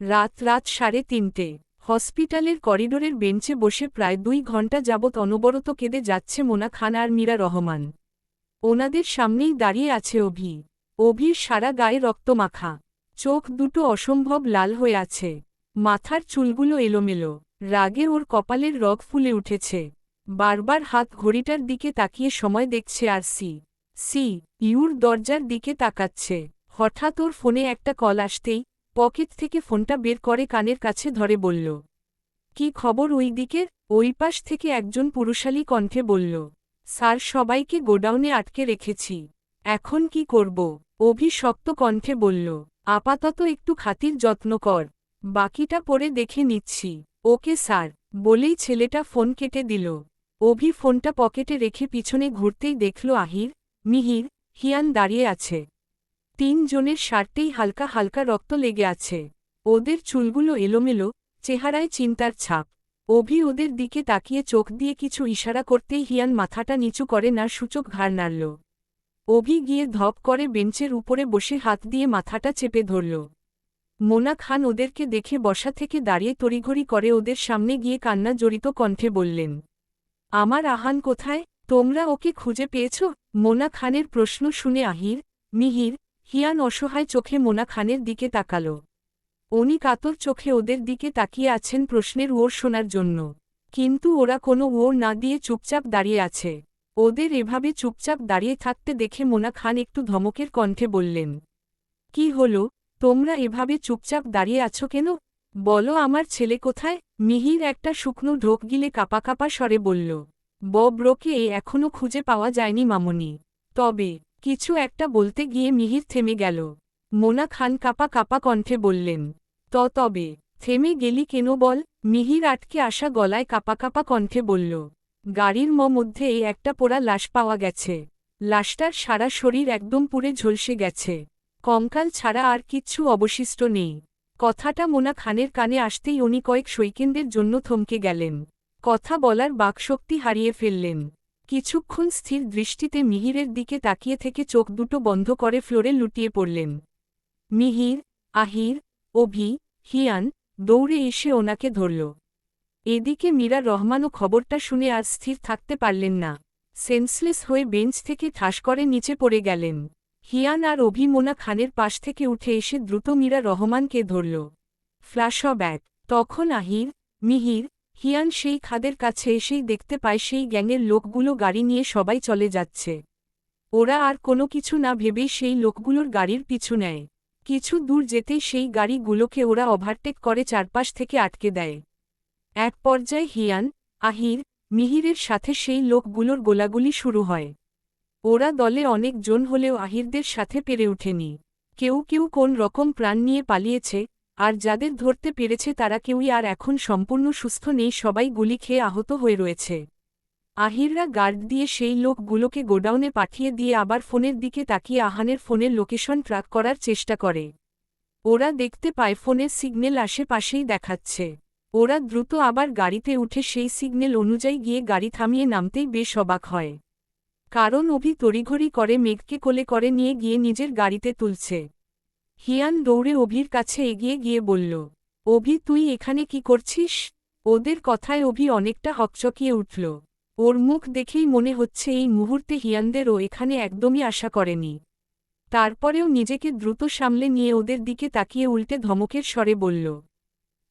রাত রাত সাড়ে তিনটে। হসপিটালের করিডোরের বেঞ্চে বসে প্রায় দুই ঘণ্টা যাবৎ অনবরত কেঁদে যাচ্ছে মোনা খান আর মীরা রহমান। ওনাদের সামনেই দাঁড়িয়ে আছে অভি। অভির সারা গায়ে রক্তমাখা চোখ দুটো অসম্ভব লাল হয়ে আছে। মাথার চুলগুলো এলোমেলো। রাগে ওর কপালের রগ ফুলে উঠেছে। বারবার হাত ঘড়িটার দিকে তাকিয়ে সময় দেখছে আর সি। সি, ইউর দরজার দিকে তাকাচ্ছে। হঠাৎ ওর ফোনে একটা কল আসতেই পকেট থেকে ফোনটা বের করে কানের কাছে ধরে বলল, কি খবর ওই দিকের? ওই পাশ থেকে একজন পুরুষালী কণ্ঠে বলল, স্যার, সবাইকে গোডাউনে আটকে রেখেছি। এখন কি করব? অভি শক্ত কণ্ঠে বলল, আপাতত একটু খাতির যত্ন কর। বাকিটা পরে দেখে নিচ্ছি। ওকে, স্যার, বলেই ছেলেটা ফোন কেটে দিল। অভি ফোনটা পকেটে রেখে পিছনে ঘুরতেই দেখল আহির, মিহির, হিয়ান দাঁড়িয়ে আছে। তিনজনের শার্টেই হালকা হালকা রক্ত লেগে আছে। ওদের চুলগুলো এলোমেলো, চেহারায় চিন্তার ছাপ। অভি ওদের দিকে তাকিয়ে চোখ দিয়ে কিছু ইশারা করতেই হিয়ান মাথাটা নিচু করে না সূচক ঘাড় নাড়ল। অভি গিয়ে ধপ করে বেঞ্চের উপরে বসে হাত দিয়ে মাথাটা চেপে ধরল। মোনা খান ওদেরকে দেখে বসা থেকে দাঁড়িয়ে তড়িঘড়ি করে ওদের সামনে গিয়ে কান্না জড়িত কণ্ঠে বললেন, আমার আহান কোথায়? তোমরা ওকে খুঁজে পেয়েছ? মোনা খানের প্রশ্ন শুনে আহির, মিহির হিয়ান অসহায় চোখে মোনা খানের দিকে তাকাল। উনি কাতর চোখে ওদের দিকে তাকিয়ে আছেন প্রশ্নের ওর শোনার জন্য। কিন্তু ওরা কোনো ওর না দিয়ে চুপচাপ দাঁড়িয়ে আছে। ওদের এভাবে চুপচাপ দাঁড়িয়ে থাকতে দেখে মোনা খান একটু ধমকের কণ্ঠে বললেন, কি হল? তোমরা এভাবে চুপচাপ দাঁড়িয়ে আছো কেন? বলো আমার ছেলে কোথায়? মিহির একটা শুকনো ঢোক গিলে কাপা কাপা স্বরে বলল বব্রকে এখনও খুঁজে পাওয়া যায়নি মামনি। তবে কিছু একটা বলতে গিয়ে মিহির থেমে গেল। মোনা খান কাপা কাপা কণ্ঠে বললেন, ত, তবে, থেমে গেলি কেন বল? মিহির আটকে আসা গলায় কাপা কাপা কণ্ঠে বলল, গাড়ির ম মধ্যে এই একটা পোড়া লাশ পাওয়া গেছে। লাশটার সারা শরীর একদম পুড়ে ঝলসে গেছে। কঙ্কাল ছাড়া আর কিচ্ছু অবশিষ্ট নেই। কথাটা মোনা খানের কানে আসতেই উনি কয়েক সৈকেন্দ্রের জন্য থমকে গেলেন। কথা বলার বাকশক্তি হারিয়ে ফেললেন। কিছুক্ষণ স্থির দৃষ্টিতে মিহিরের দিকে তাকিয়ে থেকে চোখ দুটো বন্ধ করে ফ্লোরে লুটিয়ে পড়লেন। মিহির, আহির, অভি, হিয়ান দৌড়ে এসে ওনাকে ধরল। এদিকে মীরা রহমানও খবরটা শুনে আর স্থির থাকতে পারলেন না। সেন্সলেস হয়ে বেঞ্চ থেকে ঠাস করে নিচে পড়ে গেলেন। হিয়ান আর অভিমোনা খানের পাশ থেকে উঠে এসে দ্রুত মীরা রহমানকে ধরল। ফ্ল্যাশব্যাক তখন আহির, মিহির হিয়ান সেই খাদের কাছে এসেই দেখতে পায় সেই গ্যাংয়ের লোকগুলো গাড়ি নিয়ে সবাই চলে যাচ্ছে। ওরা আর কোনো কিছু না ভেবেই সেই লোকগুলোর গাড়ির পিছু নেয়। কিছু দূর যেতেই সেই গাড়িগুলোকে ওরা ওভারটেক করে চারপাশ থেকে আটকে দেয়। এক পর্যায়ে হিয়ান, আহির, মিহিরের সাথে সেই লোকগুলোর গোলাগুলি শুরু হয়। ওরা দলে অনেক জন হলেও আহিরদের সাথে পেরে ওঠেনি। কেউ কেউ কোন রকম প্রাণ নিয়ে পালিয়েছে আর যাদের ধরতে পেরেছে তারা কেউই আর এখন সম্পূর্ণ সুস্থ নেই, সবাই গুলি খেয়ে আহত হয়ে রয়েছে। আহিররা গার্ড দিয়ে সেই লোকগুলোকে গোডাউনে পাঠিয়ে দিয়ে আবার ফোনের দিকে তাকিয়ে আহানের ফোনের লোকেশন ট্র্যাক করার চেষ্টা করে। ওরা দেখতে পায় ফোনের সিগন্যাল আশেপাশেই দেখাচ্ছে। ওরা দ্রুত আবার গাড়িতে উঠে সেই সিগন্যাল অনুযায়ী গিয়ে গাড়ি থামিয়ে নামতেই বেশ অবাক হয়। কারণ অভি তড়িঘড়ি করে মেঘকে কোলে করে নিয়ে গিয়ে নিজের গাড়িতে তুলছে। হিয়ান দৌড়ে অভির কাছে এগিয়ে গিয়ে বলল, অভি, তুই এখানে কি করছিস? ওদের কথায় অভি অনেকটা হকচকিয়ে উঠল। ওর মুখ দেখেই মনে হচ্ছে এই মুহূর্তে হিয়ানদেরও এখানে একদমই আশা করেনি। তারপরেও নিজেকে দ্রুত সামলে নিয়ে ওদের দিকে তাকিয়ে উল্টে ধমকের স্বরে বলল,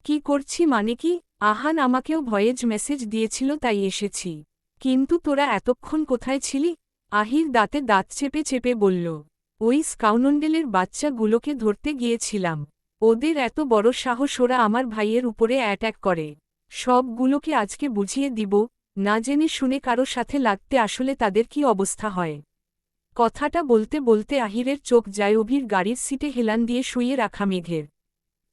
কি করছি মানে কি? আহান আমাকেও ভয়েজ মেসেজ দিয়েছিল তাই এসেছি। কিন্তু তোরা এতক্ষণ কোথায় ছিলি? আহির দাঁতে দাঁত চেপে চেপে বলল ওই স্কাউনন্ডেলের বাচ্চাগুলোকে ধরতে গিয়েছিলাম। ওদের এত বড় সাহস ওরা আমার ভাইয়ের উপরে অ্যাট্যাক করে। সবগুলোকে আজকে বুঝিয়ে দিব, না জেনে শুনে কারও সাথে লাগতে আসলে তাদের কি অবস্থা হয়। কথাটা বলতে বলতে আহিরের চোখ যায় অভির গাড়ির সিটে হেলান দিয়ে শুয়ে রাখা মেঘের।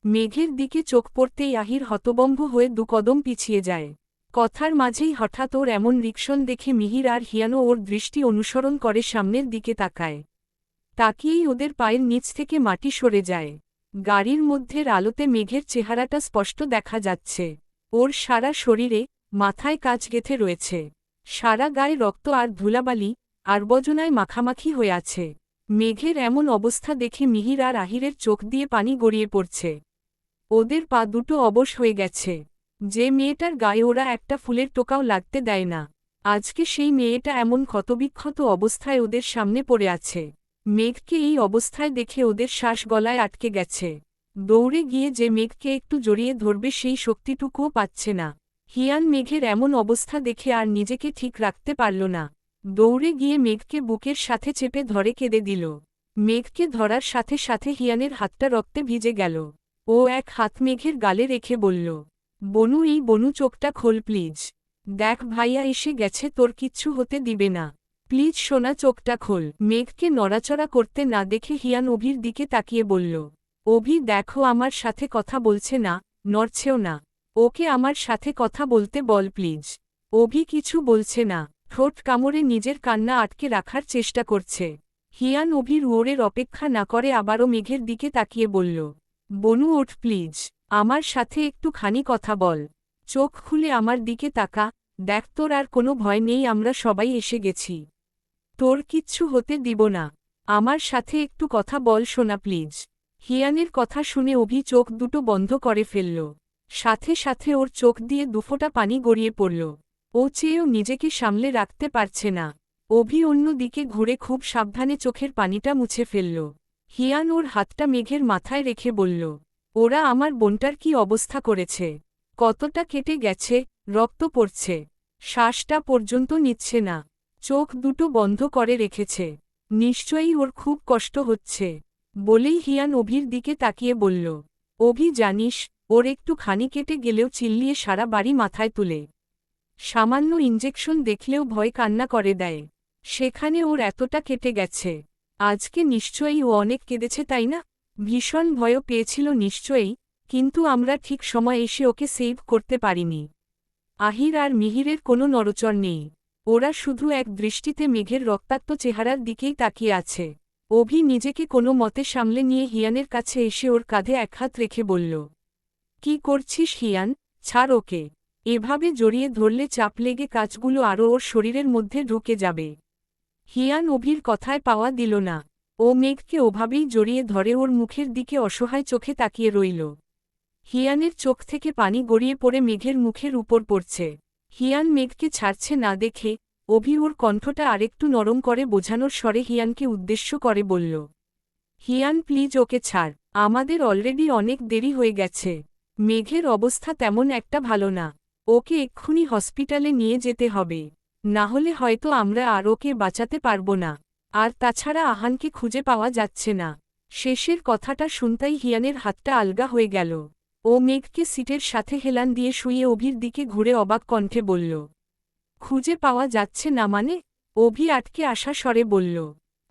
মেঘের দিকে চোখ পড়তেই আহির হতবম্ব হয়ে দুকদম পিছিয়ে যায়। কথার মাঝেই হঠাৎ ওর এমন রিকশন দেখে মিহির আর হিয়ানো ওর দৃষ্টি অনুসরণ করে সামনের দিকে তাকায়। তাকিয়েই ওদের পায়ের নিচ থেকে মাটি সরে যায়। গাড়ির মধ্যের আলোতে মেঘের চেহারাটা স্পষ্ট দেখা যাচ্ছে। ওর সারা শরীরে মাথায় কাজ গেথে রয়েছে। সারা গায়ে রক্ত আর ধুলাবালি আর বজনায় মাখামাখি হয়ে আছে। মেঘের এমন অবস্থা দেখে মিহির আর আহিরের চোখ দিয়ে পানি গড়িয়ে পড়ছে। ওদের পা দুটো অবশ হয়ে গেছে। যে মেয়েটার গায়ে ওরা একটা ফুলের টোকাও লাগতে দেয় না। আজকে সেই মেয়েটা এমন ক্ষতবিক্ষত অবস্থায় ওদের সামনে পড়ে আছে। মেঘকে এই অবস্থায় দেখে ওদের শ্বাস গলায় আটকে গেছে। দৌড়ে গিয়ে যে মেঘকে একটু জড়িয়ে ধরবে সেই শক্তিটুকুও পাচ্ছে না। হিয়ান মেঘের এমন অবস্থা দেখে আর নিজেকে ঠিক রাখতে পারল না। দৌড়ে গিয়ে মেঘকে বুকের সাথে চেপে ধরে কেঁদে দিল। মেঘকে ধরার সাথে সাথে হিয়ানের হাতটা রক্তে ভিজে গেল। ও এক হাত মেঘের গালে রেখে বলল, বনু, এই বনু চোখটা খোল প্লিজ। দেখ ভাইয়া এসে গেছে তোর কিচ্ছু হতে দিবে না। প্লিজ সোনা চোখটা খোল। মেঘকে নড়াচড়া করতে না দেখে হিয়ান অভির দিকে তাকিয়ে বলল, অভি, দেখো আমার সাথে কথা বলছে না, নড়ছেও না। ওকে আমার সাথে কথা বলতে বল প্লিজ। অভি কিছু বলছে না। ঠোঁট কামড়ে নিজের কান্না আটকে রাখার চেষ্টা করছে। হিয়ান অভির ওরের অপেক্ষা না করে আবারও মেঘের দিকে তাকিয়ে বলল, বনু, ওঠ প্লিজ। আমার সাথে একটু খানি কথা বল। চোখ খুলে আমার দিকে তাকা। দেখ, তোর আর কোনো ভয় নেই, আমরা সবাই এসে গেছি। তোর কিচ্ছু হতে দিব না। আমার সাথে একটু কথা বল শোনা প্লিজ। হিয়ানের কথা শুনে অভি চোখ দুটো বন্ধ করে ফেলল। সাথে সাথে ওর চোখ দিয়ে দুফোটা পানি গড়িয়ে পড়ল। ও চেয়েও নিজেকে সামলে রাখতে পারছে না। অভি অন্য দিকে ঘুরে খুব সাবধানে চোখের পানিটা মুছে ফেলল। হিয়ান ওর হাতটা মেঘের মাথায় রেখে বলল, ওরা আমার বোনটার কি অবস্থা করেছে? কতটা কেটে গেছে? রক্ত পড়ছে। শ্বাসটা পর্যন্ত নিচ্ছে না। চোখ দুটো বন্ধ করে রেখেছে। নিশ্চয়ই ওর খুব কষ্ট হচ্ছে। বলেই হিয়ান অভির দিকে তাকিয়ে বলল, অভি, জানিস, ওর একটু খানি কেটে গেলেও চিল্লিয়ে সারা বাড়ি মাথায় তুলে। সামান্য ইঞ্জেকশন দেখলেও ভয় কান্না করে দেয়। সেখানে ওর এতটা কেটে গেছে। আজকে নিশ্চয়ই ও অনেক কেঁদেছে, তাই না? ভীষণ ভয়ও পেয়েছিল নিশ্চয়ই, কিন্তু আমরা ঠিক সময় এসে ওকে সেভ করতে পারিনি। আহির আর মিহিরের কোনো নরচর নেই। ওরা শুধু এক দৃষ্টিতে মেঘের রক্তাক্ত চেহারার দিকেই তাকিয়ে আছে। অভি নিজেকে কোনো মতে সামলে নিয়ে হিয়ানের কাছে এসে ওর কাঁধে এক হাত রেখে বলল, কি করছিস হিয়ান? ছাড় ওকে। এভাবে জড়িয়ে ধরলে চাপ লেগে কাজগুলো আরও ওর শরীরের মধ্যে ঢুকে যাবে হিয়ান অভির কথায় পাওয়া দিল না। ও মেঘকে ওভাবেই জড়িয়ে ধরে ওর মুখের দিকে অসহায় চোখে তাকিয়ে রইল। হিয়ানের চোখ থেকে পানি গড়িয়ে পড়ে মেঘের মুখের উপর পড়ছে। হিয়ান মেঘকে ছাড়ছে না দেখে অভি ওর কণ্ঠটা আরেকটু নরম করে বোঝানোর স্বরে হিয়ানকে উদ্দেশ্য করে বলল, হিয়ান, প্লিজ ওকে ছাড়। আমাদের অলরেডি অনেক দেরি হয়ে গেছে। মেঘের অবস্থা তেমন একটা ভালো না। ওকে এক্ষুনি হসপিটালে নিয়ে যেতে হবে। না হলে হয়তো আমরা আর ওকে বাঁচাতে পারব না। আর তাছাড়া আহানকে খুঁজে পাওয়া যাচ্ছে না। শেষের কথাটা শুনতাই হিয়ানের হাতটা আলগা হয়ে গেল। ও মেঘকে সিটের সাথে হেলান দিয়ে শুয়ে অভির দিকে ঘুরে অবাক কণ্ঠে বলল, খুঁজে পাওয়া যাচ্ছে না মানে? অভি আটকে আসা স্বরে বলল,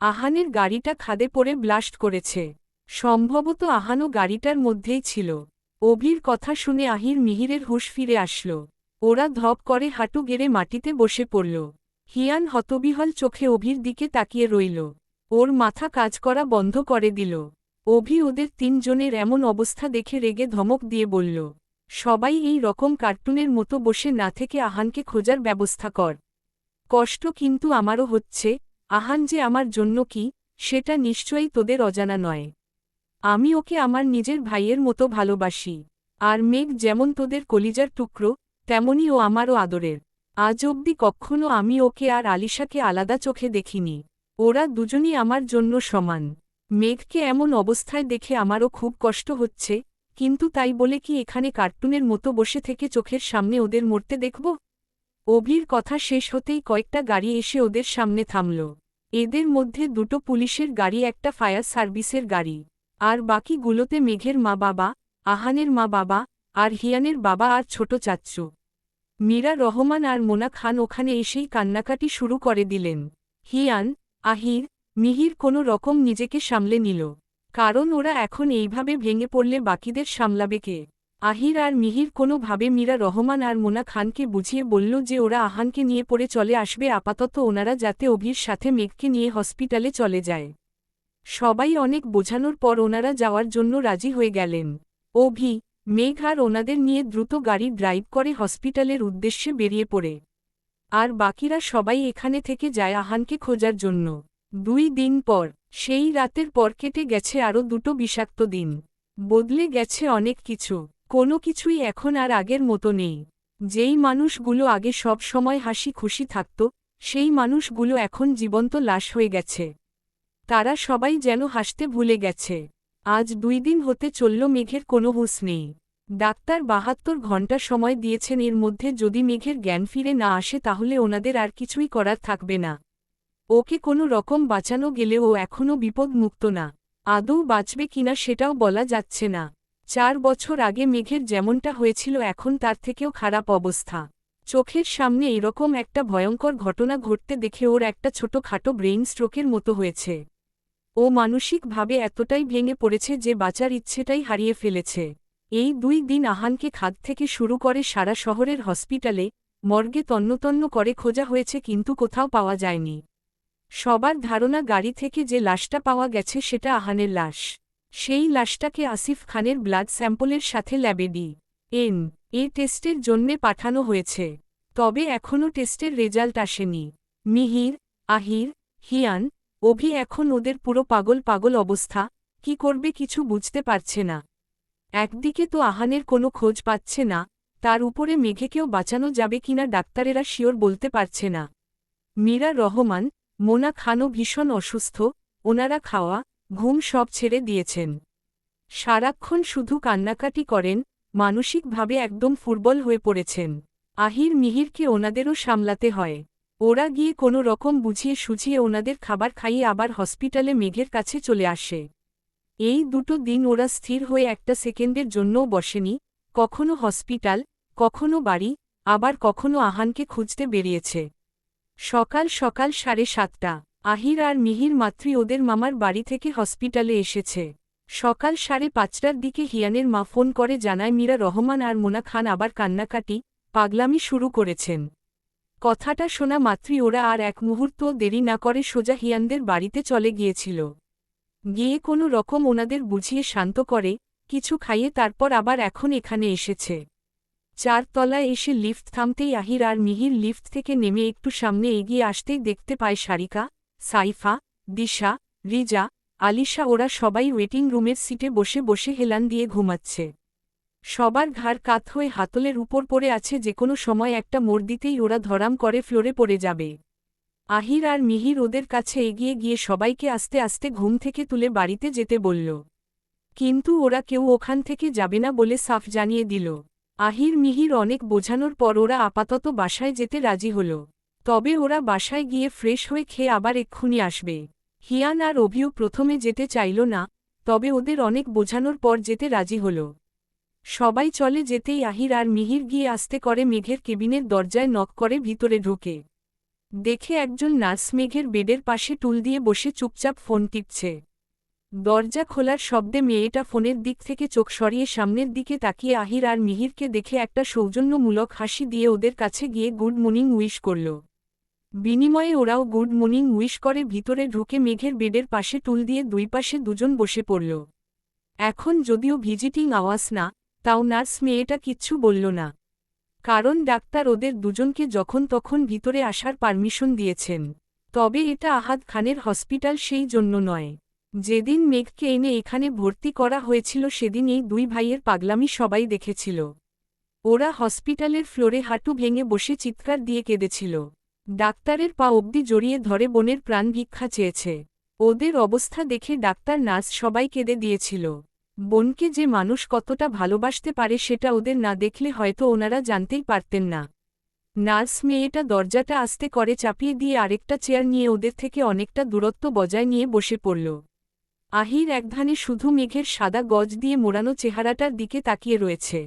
আহানের গাড়িটা খাদে পড়ে ব্লাস্ট করেছে। সম্ভবত আহানও গাড়িটার মধ্যেই ছিল। অভির কথা শুনে আহির মিহিরের হুশ ফিরে আসল। ওরা ধপ করে হাঁটু গেড়ে মাটিতে বসে পড়ল। হিয়ান হতবিহল চোখে অভির দিকে তাকিয়ে রইল। ওর মাথা কাজ করা বন্ধ করে দিল। অভি ওদের তিনজনের এমন অবস্থা দেখে রেগে ধমক দিয়ে বলল, সবাই এই রকম কার্টুনের মতো বসে না থেকে আহানকে খোঁজার ব্যবস্থা কর। কষ্ট কিন্তু আমারও হচ্ছে, আহান যে আমার জন্য কি, সেটা নিশ্চয়ই তোদের অজানা নয়। আমি ওকে আমার নিজের ভাইয়ের মতো ভালোবাসি, আর মেঘ যেমন তোদের কলিজার টুকরো, তেমনি ও আমারও আদরের। আজ অবধি কক্ষণও আমি ওকে আর আলিশাকে আলাদা চোখে দেখিনি। ওরা দুজনই আমার জন্য সমান। মেঘকে এমন অবস্থায় দেখে আমারও খুব কষ্ট হচ্ছে, কিন্তু তাই বলে কি এখানে কার্টুনের মতো বসে থেকে চোখের সামনে ওদের মরতে দেখব? অভির কথা শেষ হতেই কয়েকটা গাড়ি এসে ওদের সামনে থামল। এদের মধ্যে দুটো পুলিশের গাড়ি, একটা ফায়ার সার্ভিসের গাড়ি। আর বাকিগুলোতে মেঘের মা বাবা, আহানের মা বাবা, আর হিয়ানের বাবা আর ছোট চাচ্চু। মীরা রহমান আর মোনা খান ওখানে এসেই কান্নাকাটি শুরু করে দিলেন। হিয়ান, আহির মিহির কোনো রকম নিজেকে সামলে নিল। কারণ ওরা এখন এইভাবে ভেঙে পড়লে বাকিদের সামলাবে কে? আহির আর মিহির কোনোভাবে মীরা রহমান আর মোনা খানকে বুঝিয়ে বলল যে ওরা আহানকে নিয়ে পড়ে চলে আসবে, আপাতত ওনারা যাতে অভির সাথে মেঘকে নিয়ে হসপিটালে চলে যায়। সবাই অনেক বোঝানোর পর ওনারা যাওয়ার জন্য রাজি হয়ে গেলেন। অভি, মেঘ আর ওনাদের নিয়ে দ্রুত গাড়ি ড্রাইভ করে হসপিটালের উদ্দেশ্যে বেরিয়ে পড়ে। আর বাকিরা সবাই এখানে থেকে যায় আহানকে খোঁজার জন্য। দুই দিন পর, সেই রাতের পর কেটে গেছে আরও দুটো বিষাক্ত দিন। বদলে গেছে অনেক কিছু, কোনো কিছুই এখন আর আগের মতো নেই। যেই মানুষগুলো আগে সব সময় হাসি খুশি থাকত, সেই মানুষগুলো এখন জীবন্ত লাশ হয়ে গেছে। তারা সবাই যেন হাসতে ভুলে গেছে। আজ দুই দিন হতে চলল মেঘের কোনো হুঁশ নেই। ডাক্তার বাহাত্তর ঘণ্টা সময় দিয়েছেন এর মধ্যে যদি মেঘের জ্ঞান ফিরে না আসে তাহলে ওনাদের আর কিছুই করার থাকবে না। ওকে কোনো রকম বাঁচানো গেলেও ও এখনও বিপদমুক্ত না। আদৌ বাঁচবে কিনা সেটাও বলা যাচ্ছে না। চার বছর আগে মেঘের যেমনটা হয়েছিল এখন তার থেকেও খারাপ অবস্থা। চোখের সামনে এরকম একটা ভয়ঙ্কর ঘটনা ঘটতে দেখে ওর একটা ছোটখাটো ব্রেইন স্ট্রোকের মতো হয়েছে। ও মানসিকভাবে এতটাই ভেঙে পড়েছে যে বাঁচার ইচ্ছেটাই হারিয়ে ফেলেছে। এই দুই দিন আহানকে খাদ থেকে শুরু করে সারা শহরের হসপিটালে মর্গে তন্নতন্ন করে খোঁজা হয়েছে কিন্তু কোথাও পাওয়া যায়নি। সবার ধারণা গাড়ি থেকে যে লাশটা পাওয়া গেছে সেটা আহানের লাশ। সেই লাশটাকে আসিফ খানের ব্লাড স্যাম্পলের সাথে ল্যাবে ডি এন, এ টেস্টের জন্যে পাঠানো হয়েছে। তবে এখনও টেস্টের রেজাল্ট আসেনি। মিহির, আহির, হিয়ান, অভি এখন ওদের পুরো পাগল পাগল অবস্থা, কি করবে কিছু বুঝতে পারছে না। একদিকে তো আহানের কোনো খোঁজ পাচ্ছে না, তার উপরে মেঘেকেও বাঁচানো যাবে কিনা ডাক্তারেরা শিওর বলতে পারছে না। মীরা রহমান মোনা খানও ভীষণ অসুস্থ, ওনারা খাওয়া, ঘুম সব ছেড়ে দিয়েছেন। সারাক্ষণ শুধু কান্নাকাটি করেন, মানসিকভাবে একদম ফুটবল হয়ে পড়েছেন। আহির মিহিরকে ওনাদেরও সামলাতে হয়। ওরা গিয়ে কোনো রকম বুঝিয়ে সুঝিয়ে ওনাদের খাবার খাইয়ে আবার হসপিটালে মেঘের কাছে চলে আসে। এই দুটো দিন ওরা স্থির হয়ে একটা সেকেন্ডের জন্যও বসেনি, কখনো হসপিটাল, কখনো বাড়ি, আবার কখনো আহানকে খুঁজতে বেরিয়েছে। সকাল সকাল সাড়ে সাতটা। আহির আর মিহির মাতৃ ওদের মামার বাড়ি থেকে হসপিটালে এসেছে। সকাল সাড়ে পাঁচটার দিকে হিয়ানের মা ফোন করে জানায়, মীরা রহমান আর মোনা খান আবার কান্নাকাটি, পাগলামি শুরু করেছেন। কথাটা শোনা মাতৃ ওরা আর এক মুহূর্তও দেরি না করে সোজা হিয়ানদের বাড়িতে চলে গিয়েছিল। গিয়ে কোনো রকম ওনাদের বুঝিয়ে শান্ত করে, কিছু খাইয়ে তারপর আবার এখন এখানে এসেছে। চারতলায় এসে লিফট থামতেই আহির আর মিহির লিফট থেকে নেমে একটু সামনে এগিয়ে আসতেই দেখতে পায় সারিকা, সাইফা, দিশা, রিজা, আলিশা ওরা সবাই ওয়েটিং রুমের সিটে বসে বসে হেলান দিয়ে ঘুমাচ্ছে। সবার ঘাড় কাত হয়ে হাতলের উপর পড়ে আছে যে কোনো সময় একটা মোড় দিতেই ওরা ধরাম করে ফ্লোরে পড়ে যাবে। আহির আর মিহির ওদের কাছে এগিয়ে গিয়ে সবাইকে আস্তে আস্তে ঘুম থেকে তুলে বাড়িতে যেতে বলল। কিন্তু ওরা কেউ ওখান থেকে যাবে না বলে সাফ জানিয়ে দিল। আহির মিহির অনেক বোঝানোর পর ওরা আপাতত বাসায় যেতে রাজি হল। তবে ওরা বাসায় গিয়ে ফ্রেশ হয়ে খেয়ে আবার এক্ষুনি আসবে। হিয়ান আর অভিও প্রথমে যেতে চাইল না, তবে ওদের অনেক বোঝানোর পর যেতে রাজি হল। সবাই চলে যেতেই আহির আর মিহির গিয়ে আসতে করে মেঘের কেবিনের দরজায় নক করে ভিতরে ঢুকে। দেখে একজন নার্স মেঘের বেডের পাশে টুল দিয়ে বসে চুপচাপ ফোন টিপছে। দরজা খোলার শব্দে মেয়েটা ফোনের দিক থেকে চোখ সরিয়ে সামনের দিকে তাকিয়ে আহির আর মিহিরকে দেখে একটা সৌজন্যমূলক হাসি দিয়ে ওদের কাছে গিয়ে গুড মর্নিং উইশ করল। বিনিময়ে ওরাও গুড মর্নিং উইশ করে ভিতরে ঢুকে মেঘের বেডের পাশে টুল দিয়ে দুই পাশে দুজন বসে পড়ল। এখন যদিও ভিজিটিং আওয়াজ না, তাও নার্স মেয়েটা কিচ্ছু বলল না। কারণ ডাক্তার ওদের দুজনকে যখন তখন ভিতরে আসার পারমিশন দিয়েছেন। তবে এটা আহাদ খানের হসপিটাল সেই জন্য নয়। যেদিন মেঘকে এনে এখানে ভর্তি করা হয়েছিল সেদিন এই দুই ভাইয়ের পাগলামি সবাই দেখেছিল। ওরা হসপিটালের ফ্লোরে হাঁটু ভেঙে বসে চিৎকার দিয়ে কেঁদেছিল। ডাক্তারের পা অবধি জড়িয়ে ধরে বোনের প্রাণ ভিক্ষা চেয়েছে। ওদের অবস্থা দেখে ডাক্তার নার্স সবাই কেঁদে দিয়েছিল। বোনকে যে মানুষ কতটা ভালোবাসতে পারে সেটা ওদের না দেখলে হয়তো ওনারা জানতেই পারতেন না। নার্স মেয়েটা দরজাটা আস্তে করে চাপিয়ে দিয়ে আরেকটা চেয়ার নিয়ে ওদের থেকে অনেকটা দূরত্ব বজায় নিয়ে বসে পড়ল। আহির একধানে শুধু মেঘের সাদা গজ দিয়ে মোড়ানো চেহারাটার দিকে তাকিয়ে রয়েছে।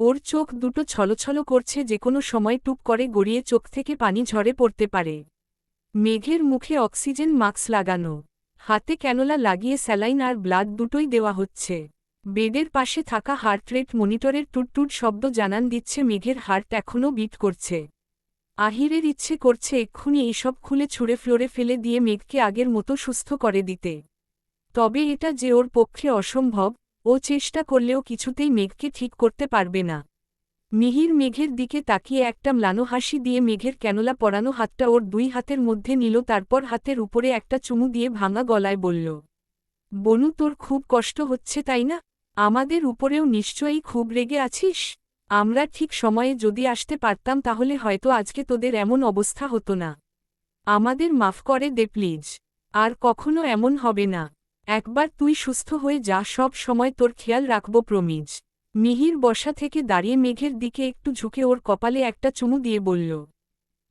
ওর চোখ দুটো ছলছল করছে যে কোনো সময় টুপ করে গড়িয়ে চোখ থেকে পানি ঝরে পড়তে পারে। মেঘের মুখে অক্সিজেন মাস্ক লাগানো, হাতে ক্যানোলা লাগিয়ে স্যালাইন আর ব্লাড দুটোই দেওয়া হচ্ছে। বেডের পাশে থাকা হার্ট রেট মনিটরের টুটটুট শব্দ জানান দিচ্ছে মেঘের হার্ট এখনও বিট করছে। আহিরের ইচ্ছে করছে এক্ষুনি এইসব খুলে ছুঁড়ে ফ্লোরে ফেলে দিয়ে মেঘকে আগের মতো সুস্থ করে দিতে। তবে এটা যে ওর পক্ষে অসম্ভব, ও চেষ্টা করলেও কিছুতেই মেঘকে ঠিক করতে পারবে না। মিহির মেঘের দিকে তাকিয়ে একটা ম্লানো হাসি দিয়ে মেঘের ক্যানোলা পরানো হাতটা ওর দুই হাতের মধ্যে নিল, তারপর হাতের উপরে একটা চুমু দিয়ে ভাঙা গলায় বলল, বনু, তোর খুব কষ্ট হচ্ছে, তাই না? আমাদের উপরেও নিশ্চয়ই খুব রেগে আছিস? আমরা ঠিক সময়ে যদি আসতে পারতাম, তাহলে হয়তো আজকে তোদের এমন অবস্থা হতো না। আমাদের মাফ করে দে, প্লিজ। আর কখনো এমন হবে না। একবার তুই সুস্থ হয়ে যা, সব সময় তোর খেয়াল রাখব প্রমিজ। মিহির বসা থেকে দাঁড়িয়ে মেঘের দিকে একটু ঝুঁকে ওর কপালে একটা চুমু দিয়ে বলল,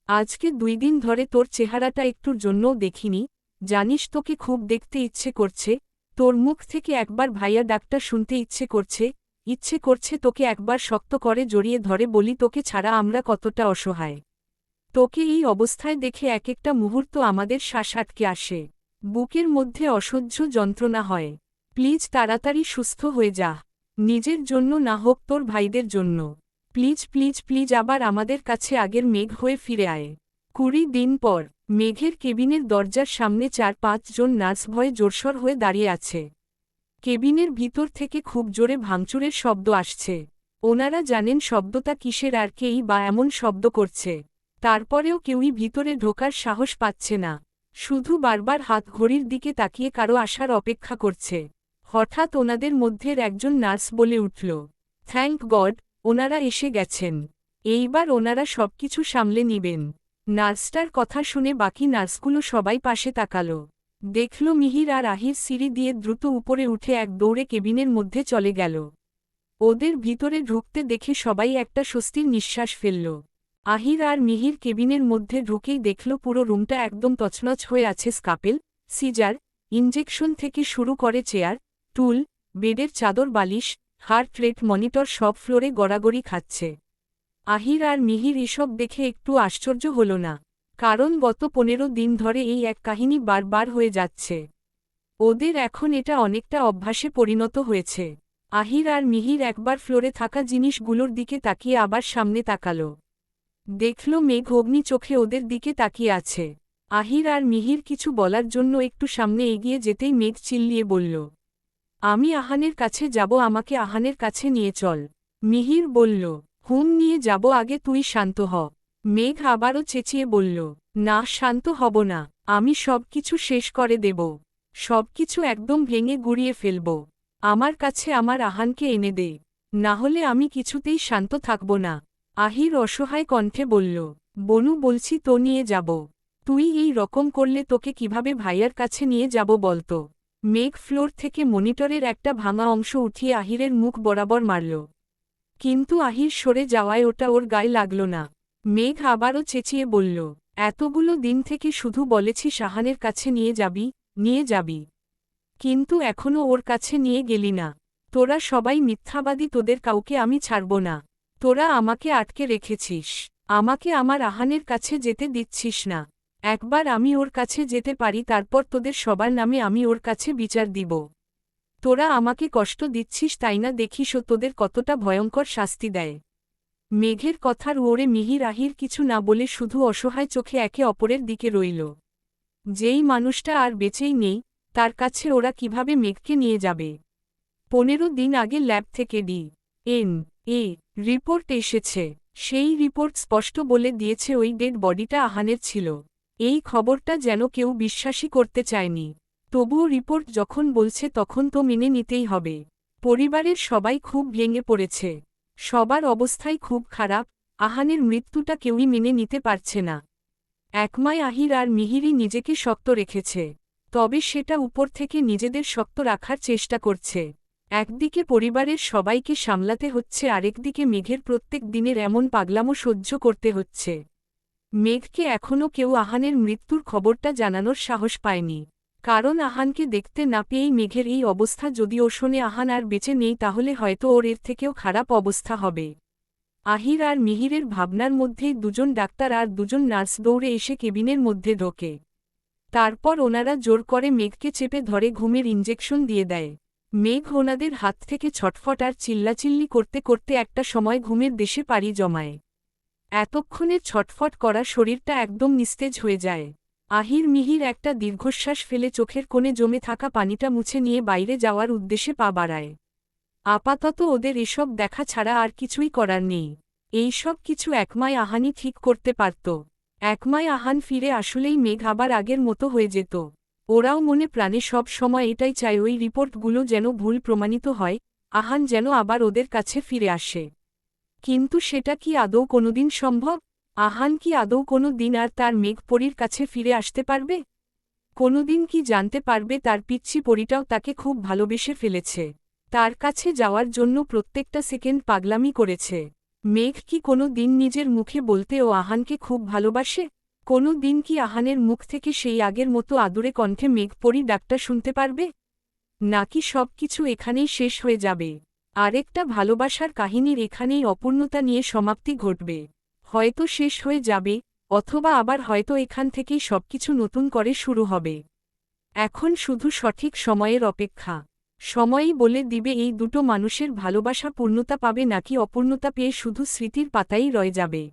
আজকে দুই দিন ধরে তোর চেহারাটা একটুর জন্যও দেখিনি। জানিস তোকে খুব দেখতে ইচ্ছে করছে। তোর মুখ থেকে একবার ভাইয়া ডাক্তার শুনতে ইচ্ছে করছে। ইচ্ছে করছে তোকে একবার শক্ত করে জড়িয়ে ধরে বলি, তোকে ছাড়া আমরা কতটা অসহায়। তোকে এই অবস্থায় দেখে এক একটা মুহূর্ত আমাদের শ্বাস আটকে আসে। বুকের মধ্যে অসহ্য যন্ত্রণা হয়। প্লিজ তাড়াতাড়ি সুস্থ হয়ে যা। নিজের জন্য না হোক তোর ভাইদের জন্য। প্লিজ প্লিজ প্লিজ আবার আমাদের কাছে আগের মেঘ হয়ে ফিরে আয়। কুড়ি দিন পর, মেঘের কেবিনের দরজার সামনে চার পাঁচজন নার্স ভয়ে জোরসর হয়ে দাঁড়িয়ে আছে। কেবিনের ভিতর থেকে খুব জোরে ভাঙচুরের শব্দ আসছে। ওনারা জানেন শব্দটা কিসের আর কেই বা এমন শব্দ করছে। তারপরেও কেউই ভিতরে ঢোকার সাহস পাচ্ছে না। শুধু বারবার হাত ঘড়ির দিকে তাকিয়ে কারও আসার অপেক্ষা করছে। হঠাৎ ওনাদের মধ্যের একজন নার্স বলে উঠল থ্যাংক গড, ওনারা এসে গেছেন। এইবার ওনারা সবকিছু সামলে নিবেন। নার্সটার কথা শুনে বাকি নার্সগুলো সবাই পাশে তাকাল। দেখল মিহির আর আহির সিঁড়ি দিয়ে দ্রুত উপরে উঠে এক দৌড়ে কেবিনের মধ্যে চলে গেল। ওদের ভিতরে ঢুকতে দেখে সবাই একটা স্বস্তির নিঃশ্বাস ফেলল। আহির আর মিহির কেবিনের মধ্যে ঢুকেই দেখল পুরো রুমটা একদম তছনছ হয়ে আছে স্কাপেল, সিজার ইঞ্জেকশন থেকে শুরু করে চেয়ার, টুল, বেডের চাদর, বালিশ হার্ট রেট মনিটর সব ফ্লোরে গড়াগড়ি খাচ্ছে। আহির আর মিহির এসব দেখে একটু আশ্চর্য হল না, কারণ গত পনেরো দিন ধরে এই এক কাহিনী বারবার হয়ে যাচ্ছে। ওদের এখন এটা অনেকটা অভ্যাসে পরিণত হয়েছে। আহির আর মিহির একবার ফ্লোরে থাকা জিনিসগুলোর দিকে তাকিয়ে আবার সামনে তাকাল। দেখল মেঘ অগ্নি চোখে ওদের দিকে তাকিয়ে আছে। আহির আর মিহির কিছু বলার জন্য একটু সামনে এগিয়ে যেতেই মেঘ চিল্লিয়ে বলল, আমি আহানের কাছে যাব, আমাকে আহানের কাছে নিয়ে চল। মিহির বলল, হুম, নিয়ে যাব, আগে তুই শান্ত হ। মেঘ আবারও চেঁচিয়ে বলল, না, শান্ত হব না, আমি সব কিছু শেষ করে দেব। সব কিছু একদম ভেঙে গুড়িয়ে ফেলব। আমার কাছে আমার আহানকে এনে দে। না হলে আমি কিছুতেই শান্ত থাকব না। আহির অসহায় কণ্ঠে বলল, বনু, বলছি তো নিয়ে যাব। তুই এই রকম করলে তোকে কীভাবে ভাইয়ার কাছে নিয়ে যাব বলতো? মেঘ ফ্লোর থেকে মনিটরের একটা ভাঙা অংশ উঠিয়ে আহিরের মুখ বরাবর মারল। কিন্তু আহির সরে যাওয়ায় ওটা ওর গায়ে লাগল না। মেঘ আবারও চেঁচিয়ে বলল, এতগুলো দিন থেকে শুধু বলেছি সাহানের কাছে নিয়ে যাবি নিয়ে যাবি। কিন্তু এখনও ওর কাছে নিয়ে গেলি না। তোরা সবাই মিথ্যাবাদী, তোদের কাউকে আমি ছাড়ব না। তোরা আমাকে আটকে রেখেছিস। আমাকে আমার আহানের কাছে যেতে দিচ্ছিস না। একবার আমি ওর কাছে যেতে পারি, তারপর তোদের সবার নামে আমি ওর কাছে বিচার দিব। তোরা আমাকে কষ্ট দিচ্ছিস, তাই না? দেখিস ও তোদের কতটা ভয়ঙ্কর শাস্তি দেয়। মেঘের কথার ওরে মিহির আহির কিছু না বলে শুধু অসহায় চোখে একে অপরের দিকে রইল। যেই মানুষটা আর বেঁচেই নেই, তার কাছে ওরা কীভাবে মেঘকে নিয়ে যাবে? পনেরো দিন আগে ল্যাব থেকে ডি এন এ, রিপোর্ট এসেছে। সেই রিপোর্ট স্পষ্ট বলে দিয়েছে ওই ডেড বডিটা আহানের ছিল। এই খবরটা যেন কেউ বিশ্বাসই করতে চায়নি। তবুও রিপোর্ট যখন বলছে তখন তো মেনে নিতেই হবে। পরিবারের সবাই খুব ভেঙে পড়েছে। সবার অবস্থাই খুব খারাপ, আহানের মৃত্যুটা কেউই মেনে নিতে পারছে না। একমায় আহির আর মিহিরি নিজেকে শক্ত রেখেছে। তবে সেটা উপর থেকে নিজেদের শক্ত রাখার চেষ্টা করছে। একদিকে পরিবারের সবাইকে সামলাতে হচ্ছে, আরেকদিকে মেঘের প্রত্যেক দিনের এমন পাগলামো সহ্য করতে হচ্ছে। মেঘকে এখনও কেউ আহানের মৃত্যুর খবরটা জানানোর সাহস পায়নি। কারণ আহানকে দেখতে না পেয়েই মেঘের এই অবস্থা, যদি ও শোনে আহান আর বেঁচে নেই, তাহলে হয়তো ওর এর থেকেও খারাপ অবস্থা হবে। আহির আর মিহিরের ভাবনার মধ্যেই দুজন ডাক্তার আর দুজন নার্স দৌড়ে এসে কেবিনের মধ্যে ঢোকে। তারপর ওনারা জোর করে মেঘকে চেপে ধরে ঘুমের ইঞ্জেকশন দিয়ে দেয়। মেঘ ওনাদের হাত থেকে ছটফট আর চিল্লাচিল্লি করতে করতে একটা সময় ঘুমের দেশে পাড়ি জমায়। এতক্ষণের ছটফট করা শরীরটা একদম নিস্তেজ হয়ে যায়। আহির মিহির একটা দীর্ঘশ্বাস ফেলে চোখের কোণে জমে থাকা পানিটা মুছে নিয়ে বাইরে যাওয়ার উদ্দেশ্যে পা বাড়ায়। আপাতত ওদের এসব দেখা ছাড়া আর কিছুই করার নেই। এই সব কিছু একমায় আহানি ঠিক করতে পারত। একমায় আহান ফিরে আসলেই মেঘ আবার আগের মতো হয়ে যেত। ওরাও মনে প্রাণে সব সময় এটাই চায় ওই রিপোর্টগুলো যেন ভুল প্রমাণিত হয়, আহান যেন আবার ওদের কাছে ফিরে আসে। কিন্তু সেটা কি আদৌ কোনোদিন সম্ভব? আহান কি আদৌ কোনো দিন আর তার মেঘপরীর কাছে ফিরে আসতে পারবে? কোনোদিন কি জানতে পারবে তার পিচ্ছি পরিটাও তাকে খুব ভালোবেসে ফেলেছে। তার কাছে যাওয়ার জন্য প্রত্যেকটা সেকেন্ড পাগলামি করেছে। মেঘ কি কোনো দিন নিজের মুখে বলতে ও আহানকে খুব ভালোবাসে? কোনো দিন কি আহানের মুখ থেকে সেই আগের মতো আদুরে কণ্ঠে মেঘপরি ডাকটা শুনতে পারবে? নাকি সব কিছু এখানেই শেষ হয়ে যাবে? আরেকটা ভালোবাসার কাহিনীর এখানেই অপূর্ণতা নিয়ে সমাপ্তি ঘটবে। হয়তো শেষ হয়ে যাবে, অথবা আবার হয়তো এখান থেকেই সবকিছু নতুন করে শুরু হবে। এখন শুধু সঠিক সময়ের অপেক্ষা। সময়ই বলে দিবে এই দুটো মানুষের ভালোবাসা পূর্ণতা পাবে নাকি অপূর্ণতা পেয়ে শুধু স্মৃতির পাতাই রয়ে যাবে।